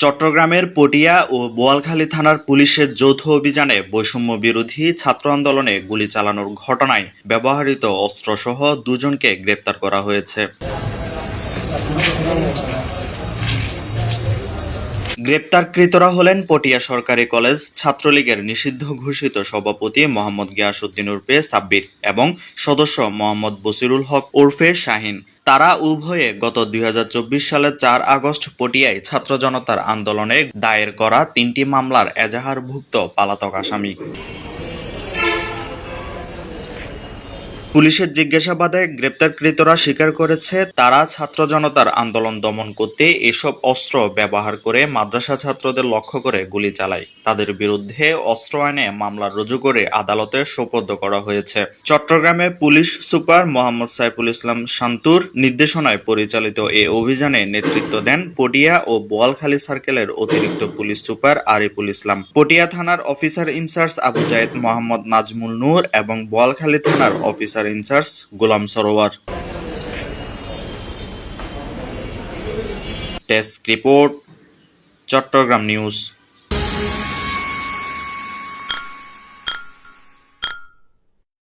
চট্টগ্রামের পটিয়া ও বোয়ালখালী থানার পুলিশের যৌথ অভিযানে বৈষম্য বিরোধী ছাত্র আন্দোলনে গুলি চালানোর ঘটনায় ব্যবহৃত অস্ত্রসহ দুজনকে গ্রেপ্তার করা হয়েছে। গ্রেপ্তারকৃতরা হলেন পটিয়া সরকারি কলেজ ছাত্রলীগের নিষিদ্ধ ঘোষিত সভাপতি মোহাম্মদ গিয়াসুদ্দিন উর্ফে সাব্বির এবং সদস্য মোহাম্মদ বসিরুল হক উর্ফে শাহিন। তারা উভয়ে গত দুই হাজার চব্বিশ সালের চার আগস্ট পটিয়ায় ছাত্র জনতার আন্দোলনে দায়ের করা তিনটি মামলার এজাহারভুক্ত পালাতক আসামি। পুলিশের জিজ্ঞাসাবাদে গ্রেপ্তারকৃতরা স্বীকার করেছে, তারা ছাত্র জনতার আন্দোলন দমন করতে এসব অস্ত্র ব্যবহার করে মাদ্রাসা ছাত্রদের লক্ষ্য করে গুলি চালায়। তাদের বিরুদ্ধে অস্ত্র আইনে মামলা রুজু করে আদালতে সোপর্দ করা হয়েছে। চট্টগ্রামে পুলিশ সুপার মোহাম্মদ সাইফুল ইসলাম শান্তুর নির্দেশনায় পরিচালিত এ অভিযানে নেতৃত্ব দেন পটিয়া ও বোয়ালখালী সার্কেলের অতিরিক্ত পুলিশ সুপার আরিফুল ইসলাম। পটিয়া থানার officer in charge Abu Zayed Mohammad Nazmul Noor এবং বোয়ালখালী থানার officer in charge Golam Sarwar desk report Chattogram news